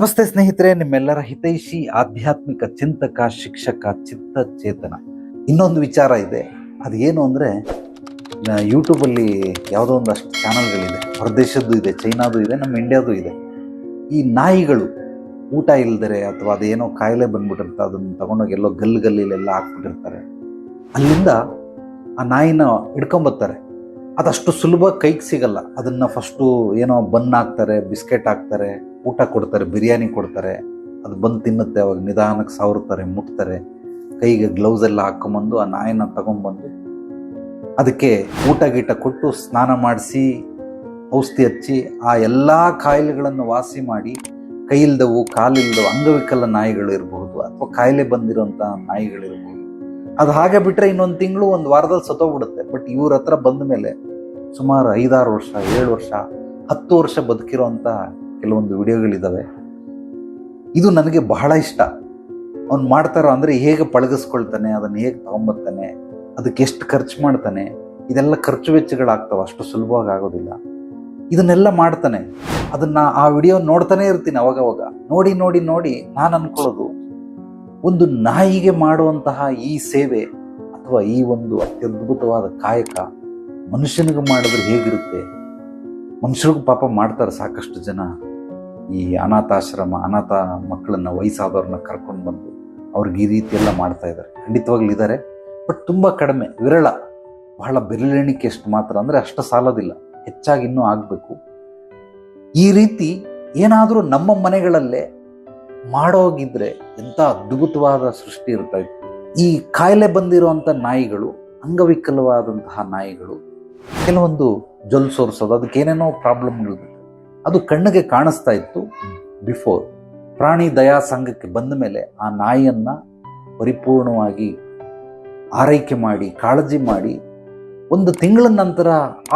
ನಮಸ್ತೆ ಸ್ನೇಹಿತರೆ, ನಿಮ್ಮೆಲ್ಲರ ಹಿತೈಷಿ, ಆಧ್ಯಾತ್ಮಿಕ ಚಿಂತಕ, ಶಿಕ್ಷಕ ಚಿತ್ತ ಚೇತನ ಇನ್ನೊಂದು ವಿಚಾರ ಇದೆ. ಅದು ಏನು ಅಂದರೆ ಯೂಟ್ಯೂಬಲ್ಲಿ ಯಾವುದೋ ಒಂದಷ್ಟು ಚಾನಲ್ಗಳಿದೆ. ಹೊರದೇಶದ್ದು ಇದೆ, ಚೈನಾದು ಇದೆ, ನಮ್ಮ ಇಂಡಿಯಾದು ಇದೆ. ಈ ನಾಯಿಗಳು ಊಟ ಇಲ್ಲದರೆ ಅಥವಾ ಅದೇನೋ ಕಾಯಿಲೆ ಬಂದ್ಬಿಟ್ಟಿರುತ್ತೆ, ಅದನ್ನು ತಗೊಂಡೋಗಿ ಎಲ್ಲೋ ಗಲ್ಲು ಗಲ್ಲಿಲೆಲ್ಲ ಹಾಕ್ಬಿಟ್ಟಿರ್ತಾರೆ. ಅಲ್ಲಿಂದ ಆ ನಾಯಿನ ಹಿಡ್ಕೊಂಬತ್ತಾರೆ. ಅದಷ್ಟು ಸುಲಭ ಕೈಗೆ ಸಿಗಲ್ಲ. ಅದನ್ನು ಫಸ್ಟು ಏನೋ ಬನ್ ಹಾಕ್ತಾರೆ, ಬಿಸ್ಕೆಟ್ ಹಾಕ್ತಾರೆ. ಊಟ ಕೊಡ್ತಾರೆ, ಬಿರಿಯಾನಿ ಕೊಡ್ತಾರೆ, ಅದು ಬಂದು ತಿನ್ನುತ್ತೆ, ಅವಾಗ ನಿಧಾನಕ್ಕೆ ಸಾವಿರ್ತಾರೆ ಮುಟ್ತಾರೆ, ಕೈಗೆ ಗ್ಲೌಸ್ ಎಲ್ಲ ಹಾಕೊಂಬಂದು, ಆ ನಾಯಿನ ತಗೊಂಬಂದು ಅದಕ್ಕೆ ಊಟ ಗೀಟ ಕೊಟ್ಟು ಸ್ನಾನ ಮಾಡಿಸಿ, ಔಷಧಿ ಹಚ್ಚಿ, ಆ ಎಲ್ಲ ಕಾಯಿಲೆಗಳನ್ನು ವಾಸಿ ಮಾಡಿ, ಕೈಯಿಲ್ದವು, ಕಾಲಿಲ್ದವು, ಅಂಗವಿಕಲ ನಾಯಿಗಳು ಇರಬಹುದು ಅಥವಾ ಕಾಯಿಲೆ ಬಂದಿರೋಂಥ ನಾಯಿಗಳಿರ್ಬೋದು. ಅದು ಹಾಗೆ ಬಿಟ್ಟರೆ ಇನ್ನೊಂದು ತಿಂಗಳು, ಒಂದು ವಾರದಲ್ಲಿ ಸತ್ತೋಗ್ಬಿಡುತ್ತೆ. ಬಟ್ ಇವ್ರ ಹತ್ರ ಬಂದ ಮೇಲೆ ಸುಮಾರು ಐದಾರು ವರ್ಷ, ಏಳು ವರ್ಷ, ಹತ್ತು ವರ್ಷ ಬದುಕಿರೋಂಥ ಕೆಲವೊಂದು ವಿಡಿಯೋಗಳಿದ್ದಾವೆ. ಇದು ನನಗೆ ಬಹಳ ಇಷ್ಟ. ಅವ್ನು ಮಾಡ್ತಾರೋ ಅಂದರೆ ಹೇಗೆ ಪಳಗಿಸ್ಕೊಳ್ತಾನೆ, ಅದನ್ನು ಹೇಗೆ ತಗೊಂಬರ್ತಾನೆ, ಅದಕ್ಕೆ ಎಷ್ಟು ಖರ್ಚು ಮಾಡ್ತಾನೆ, ಇದೆಲ್ಲ ಖರ್ಚು ವೆಚ್ಚಗಳಾಗ್ತವೆ, ಅಷ್ಟು ಸುಲಭವಾಗಿ ಆಗೋದಿಲ್ಲ. ಇದನ್ನೆಲ್ಲ ಮಾಡ್ತಾನೆ. ಅದನ್ನು ಆ ವಿಡಿಯೋ ನೋಡ್ತಾನೆ ಇರ್ತೀನಿ ಅವಾಗವಾಗ. ನೋಡಿ ನೋಡಿ ನೋಡಿ, ನಾನು ಅನ್ಕೊಳ್ಳೋದು. ಒಂದು ನಾಯಿಗೆ ಮಾಡುವಂತಹ ಈ ಸೇವೆ ಅಥವಾ ಈ ಒಂದು ಅತ್ಯದ್ಭುತವಾದ ಕಾಯಕ ಮನುಷ್ಯನಿಗೆ ಮಾಡಿದ್ರೆ ಹೇಗಿರುತ್ತೆ? ಮನುಷ್ಯರಿಗೂ ಪಾಪ ಮಾಡ್ತಾರೆ ಸಾಕಷ್ಟು ಜನ. ಈ ಅನಾಥಾಶ್ರಮ, ಅನಾಥ ಮಕ್ಕಳನ್ನ, ವಯಸ್ಸಾದವ್ರನ್ನ ಕರ್ಕೊಂಡು ಬಂದು ಅವ್ರಿಗೆ ಈ ರೀತಿ ಎಲ್ಲ ಮಾಡ್ತಾ ಇದ್ದಾರೆ. ಖಂಡಿತವಾಗ್ಲೂ ಇದ್ದಾರೆ. ಬಟ್ ತುಂಬ ಕಡಿಮೆ, ವಿರಳ, ಬಹಳ ಬೆರಳೆಣಿಕೆ ಎಷ್ಟು ಮಾತ್ರ. ಅಂದರೆ ಅಷ್ಟು ಸಾಲೋದಿಲ್ಲ, ಹೆಚ್ಚಾಗಿ ಇನ್ನೂ ಆಗಬೇಕು. ಈ ರೀತಿ ಏನಾದರೂ ನಮ್ಮ ಮನೆಗಳಲ್ಲೇ ಮಾಡೋಗಿದ್ರೆ ಎಂಥ ಅದ್ಭುತವಾದ ಸೃಷ್ಟಿ ಇರ್ತಾ ಇತ್ತು. ಈ ಕಾಯಿಲೆ ಬಂದಿರುವಂಥ ನಾಯಿಗಳು, ಅಂಗವಿಕಲವಾದಂತಹ ನಾಯಿಗಳು, ಕೆಲವೊಂದು ಜೊಲ್ ಸೋರಿಸೋದು ಅದಕ್ಕೆ ಏನೇನೋ ಪ್ರಾಬ್ಲಮ್ಗಳಿರುತ್ತೆ ಅದು ಕಣ್ಣಿಗೆ ಕಾಣಿಸ್ತಾ ಇತ್ತು ಬಿಫೋರ್. ಪ್ರಾಣಿ ದಯಾ ಸಂಘಕ್ಕೆ ಬಂದ ಮೇಲೆ ಆ ನಾಯಿಯನ್ನ ಪರಿಪೂರ್ಣವಾಗಿ ಆರೈಕೆ ಮಾಡಿ, ಕಾಳಜಿ ಮಾಡಿ, ಒಂದು ತಿಂಗಳ ನಂತರ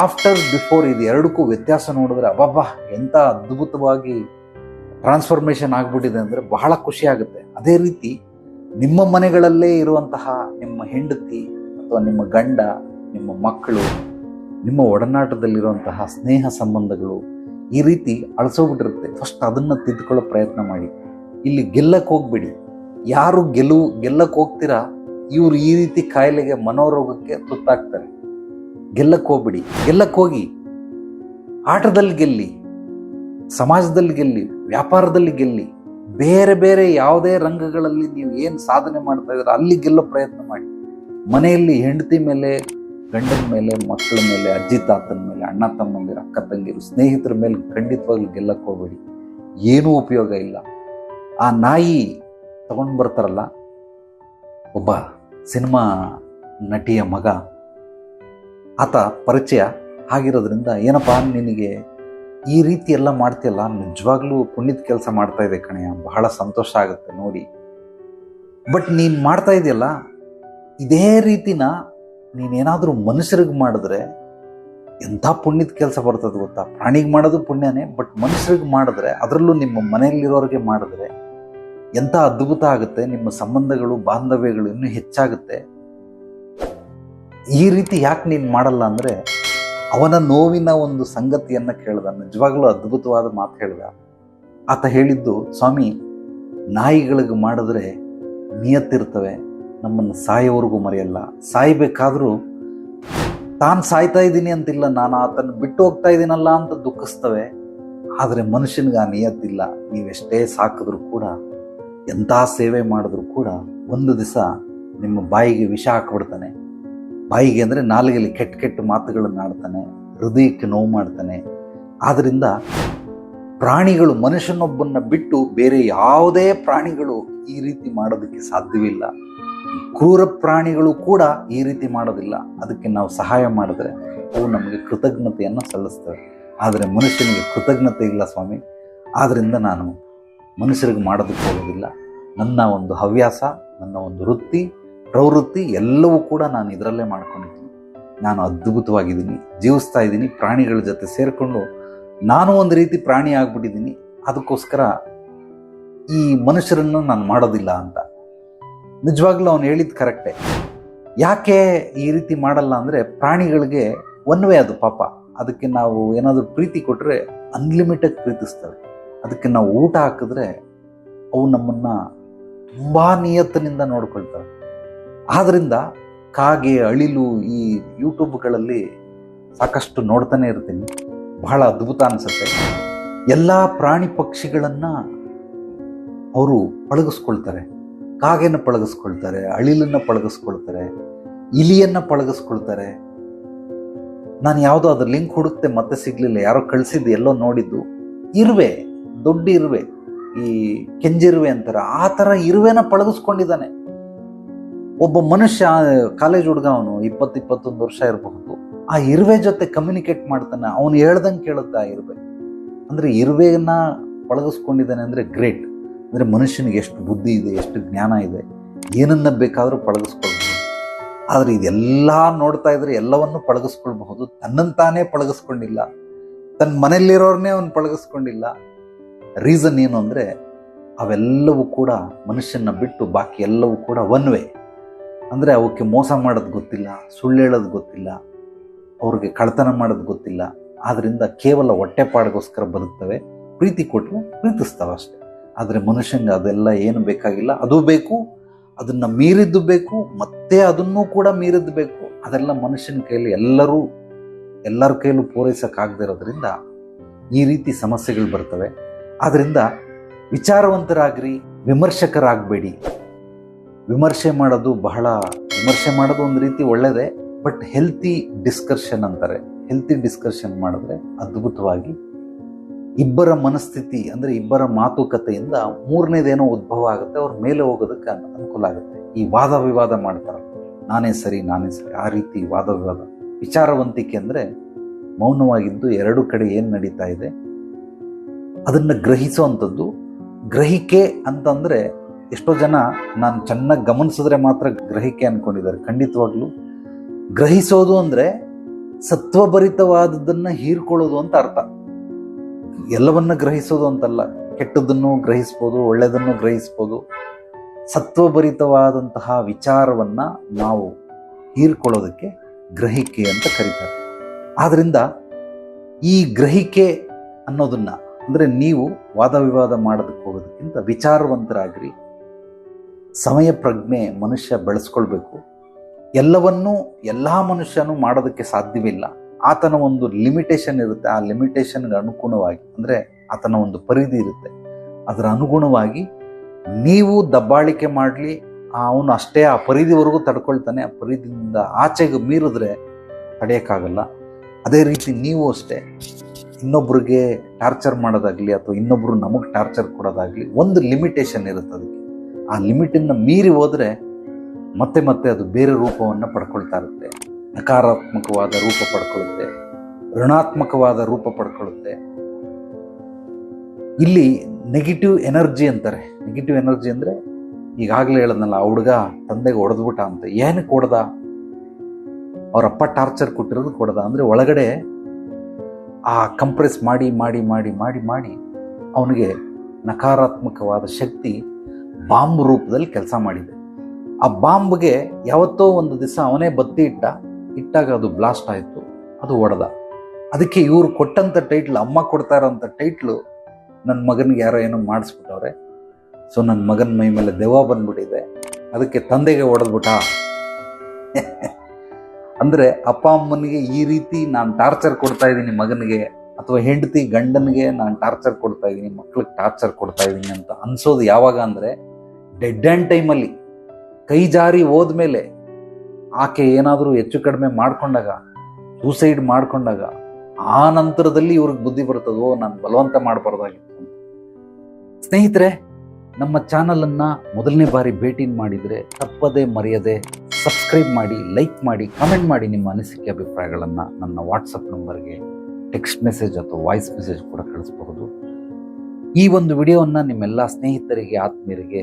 ಆಫ್ಟರ್, ಬಿಫೋರ್ ಇದು ಎರಡಕ್ಕೂ ವ್ಯತ್ಯಾಸ ನೋಡಿದ್ರೆ ಅಬ್ಬಬ್ಬಾ ಎಂಥ ಅದ್ಭುತವಾಗಿ ಟ್ರಾನ್ಸ್ಫಾರ್ಮೇಷನ್ ಆಗ್ಬಿಟ್ಟಿದೆ ಅಂದರೆ ಬಹಳ ಖುಷಿ ಆಗುತ್ತೆ. ಅದೇ ರೀತಿ ನಿಮ್ಮ ಮನೆಗಳಲ್ಲೇ ಇರುವಂತಹ ನಿಮ್ಮ ಹೆಂಡತಿ ಅಥವಾ ನಿಮ್ಮ ಗಂಡ, ನಿಮ್ಮ ಮಕ್ಕಳು, ನಿಮ್ಮ ಒಡನಾಟದಲ್ಲಿರುವಂತಹ ಸ್ನೇಹ ಸಂಬಂಧಗಳು ಈ ರೀತಿ ಅಳಿಸೋಗ್ಬಿಟ್ಟಿರುತ್ತೆ. ಫಸ್ಟ್ ಅದನ್ನು ತಿದ್ಕೊಳ್ಳೋ ಪ್ರಯತ್ನ ಮಾಡಿ. ಇಲ್ಲಿ ಗೆಲ್ಲಕ್ಕೆ ಹೋಗ್ಬೇಡಿ. ಯಾರು ಗೆಲುವು ಗೆಲ್ಲಕ್ಕೆ ಹೋಗ್ತೀರಾ? ಇವರು ಈ ರೀತಿ ಕಾಯಿಲೆಗೆ ಮನೋರೋಗಕ್ಕೆ ತುತ್ತಾಗ್ತಾರೆ. ಗೆಲ್ಲಕ್ಕೆ ಹೋಗ್ಬಿಡಿ. ಗೆಲ್ಲಕ್ಕೆ ಹೋಗಿ. ಆಟದಲ್ಲಿ ಗೆಲ್ಲಿ. ಸಮಾಜದಲ್ಲಿ ಗೆಲ್ಲಿ. ವ್ಯಾಪಾರದಲ್ಲಿ ಗೆಲ್ಲಿ. ಬೇರೆ ಬೇರೆ ಯಾವುದೇ ರಂಗಗಳಲ್ಲಿ ನೀವು ಏನು ಸಾಧನೆ ಮಾಡ್ತಾ ಇದ್ದೀರ, ಅಲ್ಲಿ ಗೆಲ್ಲೋ ಪ್ರಯತ್ನ ಮಾಡಿ. ಮನೆಯಲ್ಲಿ ಹೆಂಡತಿ ಮೇಲೆ ಗಂಡನ ಮೇಲೆ, ಮಕ್ಕಳ ಮೇಲೆ, ಅಜ್ಜಿ ತಾತನ ಮೇಲೆ, ಅಣ್ಣ ತಮ್ಮಂದಿರು, ಅಕ್ಕ ತಂಗಿರು, ಸ್ನೇಹಿತರ ಮೇಲೆ ಖಂಡಿತವಾಗ್ಲೂ ಗೆಲ್ಲಕ್ಕೆ ಹೋಗ್ಬೇಡಿ. ಏನೂ ಉಪಯೋಗ ಇಲ್ಲ. ಆ ನಾಯಿ ತಗೊಂಡು ಬರ್ತಾರಲ್ಲ, ಒಬ್ಬ ಸಿನಿಮಾ ನಟಿಯ ಮಗ, ಆತ ಪರಿಚಯ ಆಗಿರೋದ್ರಿಂದ ಏನಪ್ಪ ನಿನಗೆ ಈ ರೀತಿ ಎಲ್ಲ ಮಾಡ್ತೀಯಲ್ಲ, ನಿಜವಾಗ್ಲೂ ಪುಣ್ಯದ ಕೆಲಸ ಮಾಡ್ತಾ ಇದೆ ಕಣೆಯ ಬಹಳ ಸಂತೋಷ ಆಗುತ್ತೆ ನೋಡಿ. ಬಟ್ ನೀನು ಮಾಡ್ತಾ ಇದೆಯಲ್ಲ, ಇದೇ ರೀತಿನ ನೀನೇನಾದರೂ ಮನುಷ್ಯರಿಗೆ ಮಾಡಿದ್ರೆ ಎಂಥ ಪುಣ್ಯದ ಕೆಲಸ ಬರ್ತದೆ ಗೊತ್ತಾ? ಪ್ರಾಣಿಗೆ ಮಾಡೋದು ಪುಣ್ಯನೇ ಬಟ್ ಮನುಷ್ಯರಿಗೆ ಮಾಡಿದ್ರೆ, ಅದರಲ್ಲೂ ನಿಮ್ಮ ಮನೆಯಲ್ಲಿರೋರಿಗೆ ಮಾಡಿದ್ರೆ ಎಂಥ ಅದ್ಭುತ ಆಗುತ್ತೆ, ನಿಮ್ಮ ಸಂಬಂಧಗಳು, ಬಾಂಧವ್ಯಗಳು ಇನ್ನೂ ಹೆಚ್ಚಾಗುತ್ತೆ. ಈ ರೀತಿ ಯಾಕೆ ನೀನು ಮಾಡಲ್ಲ ಅಂದರೆ, ಅವನ ನೋವಿನ ಒಂದು ಸಂಗತಿಯನ್ನು ಕೇಳ್ದ, ನಿಜವಾಗ್ಲೂ ಅದ್ಭುತವಾದ ಮಾತು ಹೇಳ್ದ. ಆತ ಹೇಳಿದ್ದು, ಸ್ವಾಮಿ, ನಾಯಿಗಳಿಗೆ ಮಾಡಿದ್ರೆ ನಿಯತ್ತಿರ್ತವೆ ನಮ್ಮನ್ನು ಸಾಯೋವರೆಗೂ ಮರೆಯಲ್ಲ. ಸಾಯ್ಬೇಕಾದ್ರೂ ತಾನು ಸಾಯ್ತಾ ಇದ್ದೀನಿ ಅಂತಿಲ್ಲ, ನಾನು ಆತನ ಬಿಟ್ಟು ಹೋಗ್ತಾ ಇದ್ದೀನಲ್ಲ ಅಂತ ದುಃಖಿಸ್ತವೆ. ಆದರೆ ಮನುಷ್ಯನಿಗೆ ಆ ನಿಯತ್ತಿಲ್ಲ. ನೀವೆಷ್ಟೇ ಸಾಕಿದ್ರೂ ಕೂಡ, ಎಂಥ ಸೇವೆ ಮಾಡಿದ್ರು ಕೂಡ ಒಂದು ದಿವಸ ನಿಮ್ಮ ಬಾಯಿಗೆ ವಿಷ ಹಾಕ್ಬಿಡ್ತಾನೆ. ಬಾಯಿಗೆ ಅಂದರೆ ನಾಲಿಗೆಯಲ್ಲಿ ಕೆಟ್ಟ ಕೆಟ್ಟ ಮಾತುಗಳನ್ನು ಆಡ್ತಾನೆ, ಹೃದಯಕ್ಕೆ ನೋವು ಮಾಡ್ತಾನೆ. ಆದ್ದರಿಂದ ಪ್ರಾಣಿಗಳು ಮನುಷ್ಯನೊಬ್ಬನ್ನ ಬಿಟ್ಟು ಬೇರೆ ಯಾವುದೇ ಪ್ರಾಣಿಗಳು ಈ ರೀತಿ ಮಾಡೋದಕ್ಕೆ ಸಾಧ್ಯವಿಲ್ಲ. ಕ್ರೂರ ಪ್ರಾಣಿಗಳು ಕೂಡ ಈ ರೀತಿ ಮಾಡೋದಿಲ್ಲ. ಅದಕ್ಕೆ ನಾವು ಸಹಾಯ ಮಾಡಿದ್ರೆ ಅವು ನಮಗೆ ಕೃತಜ್ಞತೆಯನ್ನು ಸಲ್ಲಿಸ್ತವೆ. ಆದರೆ ಮನುಷ್ಯನಿಗೆ ಕೃತಜ್ಞತೆ ಇಲ್ಲ ಸ್ವಾಮಿ. ಆದ್ದರಿಂದ ನಾನು ಮನುಷ್ಯರಿಗೆ ಮಾಡೋದಕ್ಕೆ ಹೋಗೋದಿಲ್ಲ. ನನ್ನ ಒಂದು ಹವ್ಯಾಸ, ನನ್ನ ಒಂದು ವೃತ್ತಿ, ಪ್ರವೃತ್ತಿ ಎಲ್ಲವೂ ಕೂಡ ನಾನು ಇದರಲ್ಲೇ ಮಾಡ್ಕೊಂಡಿದ್ದೀನಿ. ನಾನು ಅದ್ಭುತವಾಗಿದ್ದೀನಿ, ಜೀವಿಸ್ತಾ ಇದ್ದೀನಿ, ಪ್ರಾಣಿಗಳ ಜೊತೆ ಸೇರಿಕೊಂಡು ನಾನು ಒಂದು ರೀತಿ ಪ್ರಾಣಿ ಆಗಿಬಿಟ್ಟಿದ್ದೀನಿ. ಅದಕ್ಕೋಸ್ಕರ ಈ ಮನುಷ್ಯರನ್ನು ನಾನು ಮಾಡೋದಿಲ್ಲ ಅಂತ ನಿಜವಾಗ್ಲೂ ಅವನು ಹೇಳಿದ್ದು ಕರೆಕ್ಟೇ. ಯಾಕೆ ಈ ರೀತಿ ಮಾಡಲ್ಲ ಅಂದರೆ ಪ್ರಾಣಿಗಳಿಗೆ ಒನ್ ವೇ ಅದು ಪಾಪ. ಅದಕ್ಕೆ ನಾವು ಏನಾದರೂ ಪ್ರೀತಿ ಕೊಟ್ಟರೆ ಅನ್ಲಿಮಿಟೆಡ್ ಪ್ರೀತಿಸ್ತವೆ. ಅದಕ್ಕೆ ನಾವು ಊಟ ಹಾಕಿದ್ರೆ ಅವು ನಮ್ಮನ್ನು ತುಂಬ ನಿಯತ್ತಿನಿಂದ ನೋಡ್ಕೊಳ್ತವೆ. ಆದ್ದರಿಂದ ಕಾಗೆ, ಅಳಿಲು ಈ ಯೂಟ್ಯೂಬ್ಗಳಲ್ಲಿ ಸಾಕಷ್ಟು ನೋಡ್ತಾನೆ ಇರ್ತೀನಿ. ಬಹಳ ಅದ್ಭುತ ಅನಿಸುತ್ತೆ. ಎಲ್ಲ ಪ್ರಾಣಿ ಪಕ್ಷಿಗಳನ್ನು ಅವರು ಪಳಗಿಸ್ಕೊಳ್ತಾರೆ. ಕಾಗೆನ ಪಳಗಿಸ್ಕೊಳ್ತಾರೆ, ಅಳಿಲನ್ನು ಪಳಗಿಸ್ಕೊಳ್ತಾರೆ, ಇಲಿಯನ್ನು ಪಳಗಿಸ್ಕೊಳ್ತಾರೆ. ನಾನು ಯಾವುದೋ ಅದ್ರ ಲಿಂಕ್ ಹುಡುಕ್ತೆ, ಮತ್ತೆ ಸಿಗ್ಲಿಲ್ಲ. ಯಾರೋ ಕಳಿಸಿದ್ದು ಎಲ್ಲೋ ನೋಡಿದ್ದು. ಇರುವೆ, ದೊಡ್ಡ ಇರುವೆ, ಈ ಕೆಂಜಿರುವೆ ಅಂತಾರೆ. ಆ ಥರ ಇರುವೆನ ಪಳಗಿಸ್ಕೊಂಡಿದ್ದಾನೆ. ಒಬ್ಬ ಮನುಷ್ಯ ಕಾಲೇಜ್ ಹುಡುಗ ಅವನು ಇಪ್ಪತ್ತು, ಇಪ್ಪತ್ತೊಂದು ವರ್ಷ ಇರಬಹುದು. ಆ ಇರುವೆ ಜೊತೆ ಕಮ್ಯುನಿಕೇಟ್ ಮಾಡ್ತಾನೆ. ಅವನು ಹೇಳ್ದಂಗೆ ಕೇಳುತ್ತೆ ಆ ಇರುವೆ. ಅಂದರೆ ಇರುವೆಯನ್ನು ಪಳಗಿಸ್ಕೊಂಡಿದ್ದಾನೆ ಅಂದರೆ ಗ್ರೇಟ್ ಅಂದ್ರೆ ಮನುಷ್ಯನಿಗೆ ಎಷ್ಟು ಬುದ್ಧಿ ಇದೆ, ಎಷ್ಟು ಜ್ಞಾನ ಇದೆ, ಏನನ್ನು ಬೇಕಾದರೂ ಪಳಗಿಸ್ಕೊಳ್ಬೋದು ಆದರೆ ಇದೆಲ್ಲ ನೋಡ್ತಾ ಇದ್ರೆ ಎಲ್ಲವನ್ನು ಪಳಗಿಸ್ಕೊಳ್ಬಹುದು. ತನ್ನಂತಾನೇ ಪಳಗಿಸ್ಕೊಂಡಿಲ್ಲ. ತನ್ನ ಮನೆಯಲ್ಲಿರೋರನ್ನೇ ಅವನು ಪಳಗಿಸ್ಕೊಂಡಿಲ್ಲ. ರೀಸನ್ ಏನು ಅಂದರೆ, ಅವೆಲ್ಲವೂ ಕೂಡ ಮನುಷ್ಯನ ಬಿಟ್ಟು ಬಾಕಿ ಎಲ್ಲವೂ ಕೂಡ ಒನ್ ವೇ. ಅಂದರೆ ಅವಕ್ಕೆ ಮೋಸ ಮಾಡೋದು ಗೊತ್ತಿಲ್ಲ, ಸುಳ್ಳು ಹೇಳೋದು ಗೊತ್ತಿಲ್ಲ, ಅವ್ರಿಗೆ ಕಳ್ತನ ಮಾಡೋದು ಗೊತ್ತಿಲ್ಲ. ಆದ್ದರಿಂದ ಕೇವಲ ಹೊಟ್ಟೆಪಾಡಿಗೋಸ್ಕರ ಬದುಕ್ತವೆ, ಪ್ರೀತಿ ಕೊಟ್ಟರೆ ಪ್ರೀತಿಸ್ತವೆ ಅಷ್ಟೆ. ಆದರೆ ಮನುಷ್ಯಂಗೆ ಅದೆಲ್ಲ ಏನು ಬೇಕಾಗಿಲ್ಲ. ಅದು ಬೇಕು, ಅದನ್ನು ಮೀರಿದ್ದು ಬೇಕು, ಮತ್ತೆ ಅದನ್ನೂ ಕೂಡ ಮೀರಿದ್ದು ಬೇಕು. ಅದೆಲ್ಲ ಮನುಷ್ಯನ ಕೈಯಲ್ಲಿ ಎಲ್ಲರೂ, ಎಲ್ಲರ ಕೈಯಲ್ಲೂ ಪೂರೈಸಕ್ಕಾಗದಿರೋದ್ರಿಂದ ಈ ರೀತಿ ಸಮಸ್ಯೆಗಳು ಬರ್ತವೆ. ಆದ್ದರಿಂದ ವಿಚಾರವಂತರಾಗ್ರಿ, ವಿಮರ್ಶಕರಾಗಬೇಡಿ. ವಿಮರ್ಶೆ ಮಾಡೋದು ಬಹಳ, ವಿಮರ್ಶೆ ಮಾಡೋದು ಒಂದು ರೀತಿ ಒಳ್ಳೆಯದೇ ಬಟ್ ಹೆಲ್ತಿ ಡಿಸ್ಕರ್ಷನ್ ಅಂತಾರೆ. ಹೆಲ್ತಿ ಡಿಸ್ಕರ್ಷನ್ ಮಾಡಿದ್ರೆ ಅದ್ಭುತವಾಗಿ ಇಬ್ಬರ ಮನಸ್ಥಿತಿ ಅಂದರೆ ಇಬ್ಬರ ಮಾತುಕತೆಯಿಂದ ಮೂರನೇದೇನೋ ಉದ್ಭವ ಆಗುತ್ತೆ, ಅವ್ರ ಮೇಲೆ ಹೋಗೋದಕ್ಕೆ ಅನುಕೂಲ ಆಗುತ್ತೆ. ಈ ವಾದ ವಿವಾದ ಮಾಡ್ತಾರೆ ನಾನೇ ಸರಿ ನಾನೇ ಸರಿ, ಆ ರೀತಿ ವಾದ ವಿವಾದ. ವಿಚಾರವಂತಿಕೆ ಅಂದರೆ ಮೌನವಾಗಿದ್ದು ಎರಡು ಕಡೆ ಏನು ನಡೀತಾ ಇದೆ, ಅದನ್ನು ಗ್ರಹಿಸುವಂಥದ್ದು. ಗ್ರಹಿಕೆ ಅಂತಂದರೆ ಎಷ್ಟೋ ಜನ ನಾನು ಚೆನ್ನಾಗಿ ಗಮನಿಸಿದ್ರೆ ಮಾತ್ರ ಗ್ರಹಿಕೆ ಅಂದ್ಕೊಂಡಿದ್ದಾರೆ ಖಂಡಿತವಾಗ್ಲೂ. ಗ್ರಹಿಸೋದು ಅಂದರೆ ಸತ್ವಭರಿತವಾದದ್ದನ್ನು ಹೀರ್ಕೊಳ್ಳೋದು ಅಂತ ಅರ್ಥ. ಎಲ್ಲವನ್ನ ಗ್ರಹಿಸೋದು ಅಂತಲ್ಲ. ಕೆಟ್ಟದನ್ನು ಗ್ರಹಿಸ್ಬೋದು, ಒಳ್ಳೆಯದನ್ನು ಗ್ರಹಿಸ್ಬೋದು. ಸತ್ವಭರಿತವಾದಂತಹ ವಿಚಾರವನ್ನು ನಾವು ಹೀರ್ಕೊಳ್ಳೋದಕ್ಕೆ ಗ್ರಹಿಕೆ ಅಂತ ಕರೀತಾರೆ. ಆದ್ದರಿಂದ ಈ ಗ್ರಹಿಕೆ ಅನ್ನೋದನ್ನ, ಅಂದರೆ ನೀವು ವಾದ ವಿವಾದ ಮಾಡೋದಕ್ಕೆ ಹೋಗೋದಕ್ಕಿಂತ ವಿಚಾರವಂತರಾಗ್ರಿ. ಸಮಯ ಪ್ರಜ್ಞೆ ಮನುಷ್ಯ ಬೆಳೆಸ್ಕೊಳ್ಬೇಕು. ಎಲ್ಲವನ್ನೂ ಎಲ್ಲ ಮನುಷ್ಯನೂ ಮಾಡೋದಕ್ಕೆ ಸಾಧ್ಯವಿಲ್ಲ. ಆತನ ಒಂದು ಲಿಮಿಟೇಷನ್ ಇರುತ್ತೆ. ಆ ಲಿಮಿಟೇಷನ್ಗೆ ಅನುಗುಣವಾಗಿ, ಅಂದರೆ ಆತನ ಒಂದು ಪರಿಧಿ ಇರುತ್ತೆ. ಅದರ ಅನುಗುಣವಾಗಿ ನೀವು ದಬ್ಬಾಳಿಕೆ ಮಾಡಲಿ ಅವನು ಅಷ್ಟೇ ಆ ಪರಿಧಿವರೆಗೂ ತಡ್ಕೊಳ್ತಾನೆ. ಆ ಪರಿಧಿಯಿಂದ ಆಚೆಗೆ ಮೀರಿದ್ರೆ ತಡೆಯೋಕ್ಕಾಗಲ್ಲ. ಅದೇ ರೀತಿ ನೀವು ಅಷ್ಟೇ ಇನ್ನೊಬ್ರಿಗೆ ಟಾರ್ಚರ್ ಮಾಡೋದಾಗಲಿ ಅಥವಾ ಇನ್ನೊಬ್ಬರು ನಮಗೆ ಟಾರ್ಚರ್ ಕೊಡೋದಾಗಲಿ ಒಂದು ಲಿಮಿಟೇಷನ್ ಇರುತ್ತೆ ಅದಕ್ಕೆ. ಆ ಲಿಮಿಟನ್ನು ಮೀರಿ ಹೋದರೆ ಮತ್ತೆ ಮತ್ತೆ ಅದು ಬೇರೆ ರೂಪವನ್ನು ಪಡ್ಕೊಳ್ತಾ ಇರುತ್ತೆ. ನಕಾರಾತ್ಮಕವಾದ ರೂಪ ಪಡ್ಕೊಳ್ಳುತ್ತೆ, ಋಣಾತ್ಮಕವಾದ ರೂಪ ಪಡ್ಕೊಳ್ಳುತ್ತೆ. ಇಲ್ಲಿ ನೆಗೆಟಿವ್ ಎನರ್ಜಿ ಅಂತಾರೆ. ನೆಗೆಟಿವ್ ಎನರ್ಜಿ ಅಂದರೆ ಈಗಾಗಲೇ ಹೇಳದ್ನಲ್ಲ, ಆ ಹುಡುಗ ತಂದೆಗೆ ಹೊಡೆದ್ಬಿಟ್ಟ ಅಂತ. ಏನಕ್ಕೆ ಹೊಡೆದ? ಅವರಪ್ಪ ಟಾರ್ಚರ್ ಕೊಟ್ಟಿರೋದು ಕೊಡದ ಅಂದರೆ ಒಳಗಡೆ ಆ ಕಂಪ್ರೆಸ್ ಮಾಡಿ ಮಾಡಿ ಮಾಡಿ ಮಾಡಿ ಮಾಡಿ ಅವನಿಗೆ ನಕಾರಾತ್ಮಕವಾದ ಶಕ್ತಿ ಬಾಂಬ್ ರೂಪದಲ್ಲಿ ಕೆಲಸ ಮಾಡಿದೆ. ಆ ಬಾಂಬ್ಗೆ ಯಾವತ್ತೋ ಒಂದು ದಿವಸ ಅವನೇ ಬತ್ತಿ ಇಟ್ಟ ಇಟ್ಟಾಗ ಅದು ಬ್ಲಾಸ್ಟ್ ಆಯಿತು, ಅದು ಒಡೆದ. ಅದಕ್ಕೆ ಇವರು ಕೊಟ್ಟಂಥ ಟೈಟ್ಲ್ ಅಮ್ಮ ಕೊಡ್ತಾ ಇರೋಂಥ ಟೈಟ್ಲು ನನ್ನ ಮಗನಿಗೆ ಯಾರೋ ಏನೋ ಮಾಡಿಸ್ಬಿಟ್ಟವ್ರೆ. ಸೊ ನನ್ನ ಮಗನ ಮೈ ಮೇಲೆ ದೆವ್ವ ಬಂದ್ಬಿಟ್ಟಿದೆ. ಅದಕ್ಕೆ ತಂದೆಗೆ ಹೊಡೆದ್ಬಿಟ್ಟ ಅಂದರೆ ಅಪ್ಪ ಅಮ್ಮನಿಗೆ ಈ ರೀತಿ ನಾನು ಟಾರ್ಚರ್ ಕೊಡ್ತಾ ಇದ್ದೀನಿ ಮಗನಿಗೆ, ಅಥವಾ ಹೆಂಡತಿ ಗಂಡನಿಗೆ ನಾನು ಟಾರ್ಚರ್ ಕೊಡ್ತಾ ಇದ್ದೀನಿ, ಮಕ್ಳಿಗೆ ಟಾರ್ಚರ್ ಕೊಡ್ತಾ ಇದ್ದೀನಿ ಅಂತ ಅನ್ಸೋದು ಯಾವಾಗ ಅಂದರೆ ಡೆಡ್ ಆ್ಯಂಡ್ ಟೈಮಲ್ಲಿ ಕೈ ಜಾರಿ ಹೋದ್ಮೇಲೆ ಆಕೆ ಏನಾದರೂ ಹೆಚ್ಚು ಕಡಿಮೆ ಮಾಡಿಕೊಂಡಾಗ ಸೂಸೈಡ್ ಮಾಡಿಕೊಂಡಾಗ, ಆ ನಂತರದಲ್ಲಿ ಇವ್ರಿಗೆ ಬುದ್ಧಿ ಬರ್ತದೋ, ನಾನು ಬಲವಂತ ಮಾಡಬಾರ್ದಾಗಿತ್ತು. ಸ್ನೇಹಿತರೆ, ನಮ್ಮ ಚಾನಲನ್ನು ಮೊದಲನೇ ಬಾರಿ ಭೇಟಿ ಮಾಡಿದರೆ ತಪ್ಪದೇ ಮರೆಯದೆ ಸಬ್ಸ್ಕ್ರೈಬ್ ಮಾಡಿ, ಲೈಕ್ ಮಾಡಿ, ಕಮೆಂಟ್ ಮಾಡಿ ನಿಮ್ಮ ಅನಿಸಿಕೆ ಅಭಿಪ್ರಾಯಗಳನ್ನು ನನ್ನ ವಾಟ್ಸಪ್ ನಂಬರ್ಗೆ ಟೆಕ್ಸ್ಟ್ ಮೆಸೇಜ್ ಅಥವಾ ವಾಯ್ಸ್ ಮೆಸೇಜ್ ಕೂಡ ಕಳಿಸಬಹುದು. ಈ ಒಂದು ವಿಡಿಯೋವನ್ನು ನಿಮ್ಮೆಲ್ಲ ಸ್ನೇಹಿತರಿಗೆ, ಆತ್ಮೀಯರಿಗೆ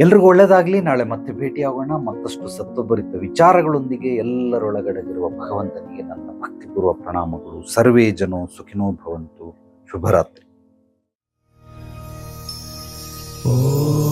ಎಲ್ರಿಗೂ ಒಳ್ಳೇದಾಗ್ಲಿ. ನಾಳೆ ಮತ್ತೆ ಭೇಟಿಯಾಗೋಣ. ಮತ್ತಷ್ಟು ಸತ್ವಭರಿತ ವಿಚಾರಗಳೊಂದಿಗೆ ಎಲ್ಲರೊಳಗಡೆಗಿರುವ ಭಗವಂತನಿಗೆ ನನ್ನ ಭಕ್ತಿಪೂರ್ವ ಪ್ರಣಾಮಗಳು. ಸರ್ವೇ ಜನೋ ಸುಖಿನೋ ಭವಂತು. ಶುಭರಾತ್ರಿ. ಓ